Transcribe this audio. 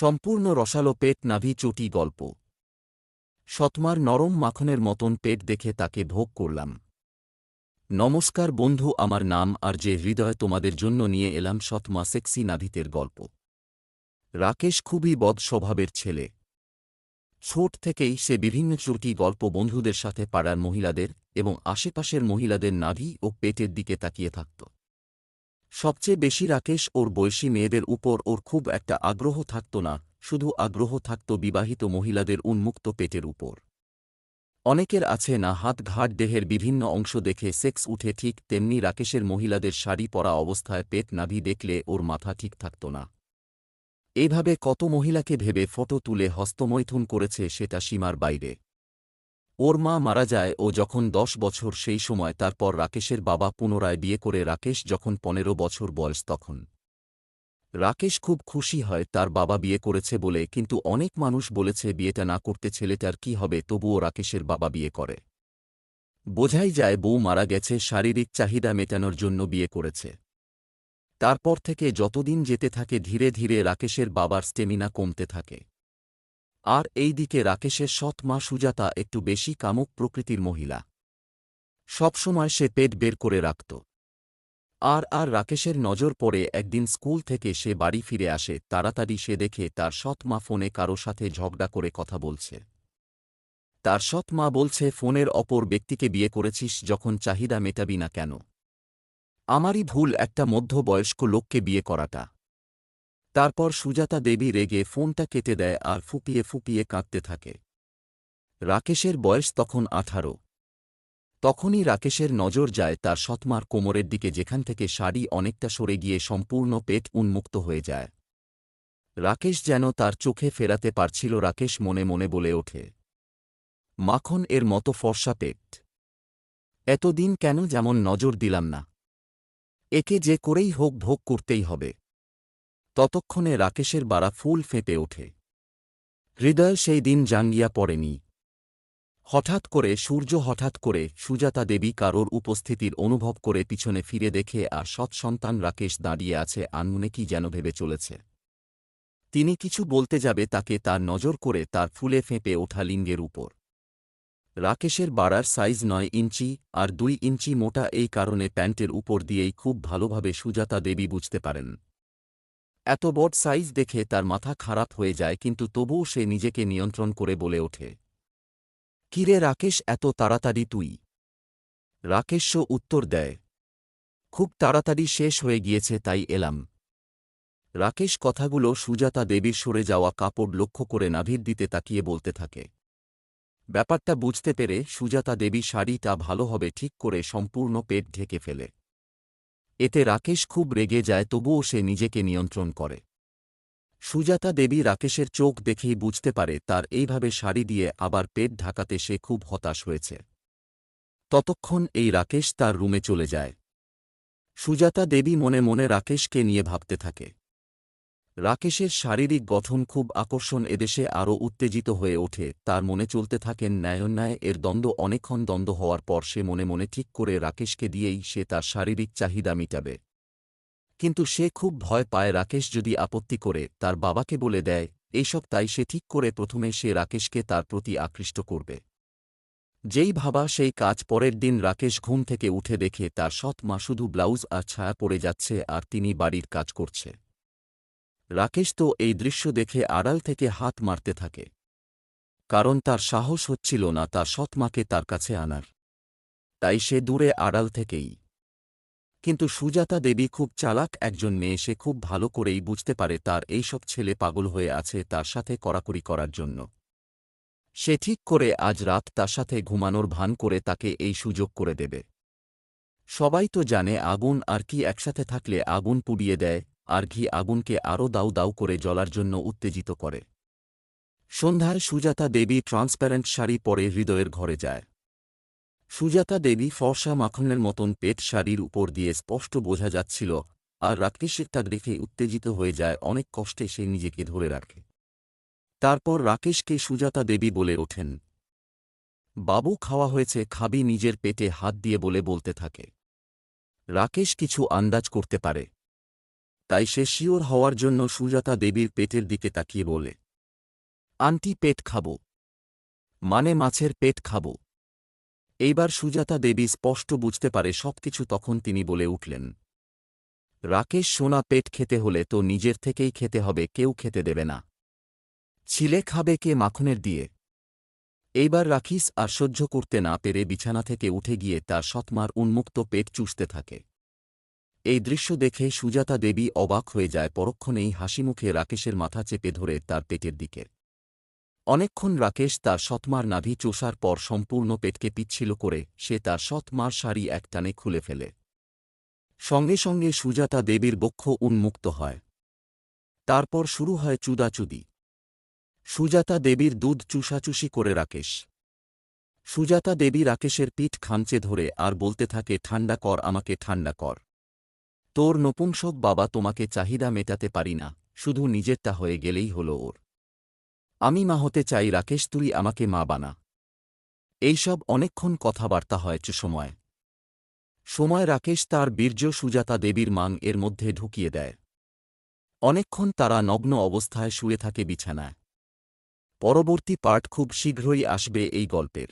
সম্পূর্ণ রসালো পেট নাভি চটি গল্প। সৎমার নরম মাখনের মতন পেট দেখে তাকে ভোগ করলাম। নমস্কার বন্ধু, আমার নাম আর যে হৃদয় তোমাদের জন্য নিয়ে এলাম সৎমা সেক্সি নাভিতের গল্প। রাকেশ খুবই বদ স্বভাবের ছেলে। ছোট থেকেই সে বিভিন্ন চুটি গল্প বন্ধুদের সাথে পাড়ার মহিলাদের এবং আশেপাশের মহিলাদের নাভি ও পেটের দিকে তাকিয়ে থাকত। সবচেয়ে বেশি রাকেশ ওর বয়সী মেয়েদের উপর ওর খুব একটা আগ্রহ থাকত না, শুধু আগ্রহ থাকত বিবাহিত মহিলাদের উন্মুক্ত পেটের উপর। অনেকের আছে না হাত ঘাট দেহের বিভিন্ন অংশ দেখে সেক্স উঠে ঠিক তেমনি রাকেশের মহিলাদের শাড়ি পরা অবস্থায় পেট নাভি দেখলে ওর মাথা ঠিক থাকত না। এভাবে কত মহিলাকে ভেবে ফটো তুলে হস্তমৈথুন করেছে সেটা সীমার বাইরে। ওর মা মারা যায় ও যখন দশ বছর সেই সময় তারপর রাকেশের বাবা পুনরায় বিয়ে করে রাকেশ যখন পনেরো বছর বয়স তখন। রাকেশ খুব খুশি হয় তার বাবা বিয়ে করেছে বলে কিন্তু অনেক মানুষ বলেছে বিয়েটা না করতে ছেলেটার কি হবে তবুও রাকেশের বাবা বিয়ে করে। বোঝাই যায় বউ মারা গেছে, শারীরিক চাহিদা মেটানোর জন্য বিয়ে করেছে। তারপর থেকে যতদিন যেতে থাকে ধীরে ধীরে রাকেশের বাবার স্টেমিনা কমতে থাকে। আর এই দিকে রাকেশের সৎ মা সুজাতা একটু বেশি কামুক প্রকৃতির মহিলা। সবসময় সে পেট বের করে রাখত। আর আর রাকেশের নজর পড়ে একদিন স্কুল থেকে সে বাড়ি ফিরে আসে, তাড়াতাড়ি সে দেখে তার সৎ মা ফোনে কারও সাথে ঝগড়া করে কথা বলছে। তার সৎ মা বলছে, ফোনের অপর ব্যক্তিকে বিয়ে করেছিস যখন চাহিদা মেটাবি না কেন? আমারই ভুল একটা মধ্যবয়স্ক লোককে বিয়ে করাটা। তারপর সুজাতা দেবী রেগে ফোনটা কেটে দেয় আর ফুপিয়ে ফুপিয়ে কাঁদতে থাকে। রাকেশের বয়স তখন আঠারো। তখনই রাকেশের নজর যায় তার সৎমার কোমরের দিকে যেখান থেকে শাড়ি অনেকটা সরে গিয়ে সম্পূর্ণ পেট উন্মুক্ত হয়ে যায়। রাকেশ যেন তার চোখে ফেরাতে পারছিল রাকেশ মনে মনে বলে ওঠে। মাখন এর মতো ফর্সা পেট। এতদিন কেন যেমন নজর দিলাম না। একে যে করেই হোক ভোগ করতেই হবে। ততক্ষণে রাকেশের বাড়া ফুল ফেঁপে ওঠে। হৃদয় সেই দিন জাঙ্গিয়া পড়েনি। হঠাৎ করে সূর্য হঠাৎ করে সুজাতা দেবী কারোর উপস্থিতির অনুভব করে পিছনে ফিরে দেখে আর সৎসন্তান রাকেশ দাঁড়িয়ে আছে আনমনে কি যেন ভেবে চলেছে। তিনি কিছু বলতে যাবে তাকে তার নজর করে তার ফুলে ফেঁপে ওঠা লিঙ্গের উপর। রাকেশের বাড়ার সাইজ নয় ইঞ্চি আর দুই ইঞ্চি মোটা এই কারণে প্যান্টের উপর দিয়েই খুব ভালোভাবে সুজাতা দেবী বুঝতে পারেন। এত বড় সাইজ দেখে তার মাথা খারাপ হয়ে যায়, কিন্তু তবুও সে নিজেকে নিয়ন্ত্রণ করে বলে ওঠে। কিরে রাকেশ, এত তাড়াতাড়ি তুই? রাকেশ উত্তর দেয়, খুব তাড়াতাড়ি শেষ হয়ে গিয়েছে, তাই এলাম। রাকেশ কথাগুলো সুজাতা দেবীর সরে যাওয়া কাপড় লক্ষ্য করে নাভির দিতে তাকিয়ে বলতে থাকে। ব্যাপারটা বুঝতে পেরে সুজাতা দেবী শাড়িটা ভালো হবে ঠিক করে সম্পূর্ণ পেট ঢেকে ফেলে। এতে রাকেশ খুব রেগে যায়, তবুও সে নিজেকে নিয়ন্ত্রণ করে। সুজাতা দেবী রাকেশের চোখ দেখেই বুঝতে পারে তার এইভাবে শাড়ি দিয়ে আবার পেট ঢাকাতে সে খুব হতাশ হয়েছে। ততক্ষণ এই রাকেশ তার রুমে চলে যায়। সুজাতা দেবী মনে মনে রাকেশকে নিয়ে ভাবতে থাকে। রাকেশের শারীরিক গঠন খুব আকর্ষণ এদেশে আরও উত্তেজিত হয়ে ওঠে। তার মনে চলতে থাকেন ন্যায়োন্যায় এর দ্বন্দ্ব অনেকক্ষণ দ্বন্দ্ব হওয়ার পর সে মনে মনে ঠিক করে রাকেশকে দিয়েই সে তার শারীরিক চাহিদা মিটাবে। কিন্তু সে খুব ভয় পায় রাকেশ যদি আপত্তি করে, তার বাবাকে বলে দেয়, এইসব তাই সে ঠিক করে প্রথমে সে রাকেশকে তার প্রতি আকৃষ্ট করবে। যেই ভাবা সেই কাজ পরের দিন রাকেশ ঘুম থেকে উঠে দেখে তার সৎ মা শুধু ব্লাউজ আর ছায়া পড়ে যাচ্ছে আর তিনি বাড়ির কাজ করছে। রাকেশ তো এই দৃশ্য দেখে আড়াল থেকে হাত মারতে থাকে। কারণ তার সাহস হচ্ছিল না তার সৎমাকে তার কাছে আনার। তাই সে দূরে আড়াল থেকেই। কিন্তু সুজাতা দেবী খুব চালাক একজন মেয়ে, সে খুব ভালো করেই বুঝতে পারে তার এইসব ছেলে পাগল হয়ে আছে তার সাথে কড়াকড়ি করার জন্য। সে ঠিক করে আজ রাত তার সাথে ঘুমানোর ভান করে তাকে এই সুযোগ করে দেবে। সবাই তো জানে আগুন আর কি একসাথে থাকলে আগুন পুড়িয়ে দেয় আর ঘি আগুনকে আরও দাউ দাউ করে জ্বলার জন্য উত্তেজিত করে। সন্ধ্যায় সুজাতা দেবী ট্রান্সপ্যারেন্ট শাড়ি পরে হৃদয়ের ঘরে যায়। সুজাতা দেবী ফর্সা মাখনের মতন পেট শাড়ির উপর দিয়ে স্পষ্ট বোঝা যাচ্ছিল, আর রাকেশের তা দেখে উত্তেজিত হয়ে যায় অনেক কষ্টে সে নিজেকে ধরে রাখে। তারপর রাকেশকে সুজাতা দেবী বলে ওঠেন, বাবু খাওয়া হয়েছে, খাবি নিজের পেটে হাত দিয়ে বলে বলতে থাকে। রাকেশ কিছু আন্দাজ করতে পারে। তাই সে শিওর হওয়ার জন্য সুজাতা দেবীর পেটের দিকে তাকিয়ে বলে, আন্টি, পেট খাব। মানে মাছের পেট খাব। এইবার সুজাতা দেবী স্পষ্ট বুঝতে পারে সবকিছু তখন তিনি বলে উঠলেন, রাকেশ, সোনা, পেট খেতে হলে তো নিজের থেকেই খেতে হবে, কেউ খেতে দেবে না। ছিলে খাবে কে মাখনের দিয়ে? এইবার রাখিস আর সহ্য করতে না পেরে বিছানা থেকে উঠে গিয়ে তার সৎমার উন্মুক্ত পেট চুষতে থাকে। এই দৃশ্য দেখে সুজাতা দেবী অবাক হয়ে যায় পরক্ষণেই হাসিমুখে রাকেশের মাথা চেপে ধরে তার পেটের দিকে। অনেকক্ষণ রাকেশ তার সৎমার নাভি চোষার পর সম্পূর্ণ পেটকে পিচ্ছিল করে সে তার সৎমার শাড়ি একটানে খুলে ফেলে। সঙ্গে সঙ্গে সুজাতা দেবীর বক্ষ উন্মুক্ত হয়। তারপর শুরু হয় চুদাচুদি। সুজাতা দেবীর দুধ চুষাচুষি করে রাকেশ। সুজাতা দেবী রাকেশের পিঠ খামচে ধরে আর বলতে থাকে, ঠান্ডা কর, আমাকে ঠান্ডা কর। তোর নপুংসক বাবা তোমাকে চাহিদা মেটাতে পারি না, শুধু নিজেরটা হয়ে গেলেই হল ওর। আমি মা হতে চাই রাকেশ, তুই আমাকে মা বানা। এইসব অনেকক্ষণ কথাবার্তা হয় সময়। সময় রাকেশ তার বীর্য সুজাতা দেবীর মাং এর মধ্যে ঢুকিয়ে দেয়। অনেকক্ষণ তারা নগ্ন অবস্থায় শুয়ে থাকে বিছানায়। পরবর্তী পার্ট খুব শীঘ্রই আসবে এই গল্পের।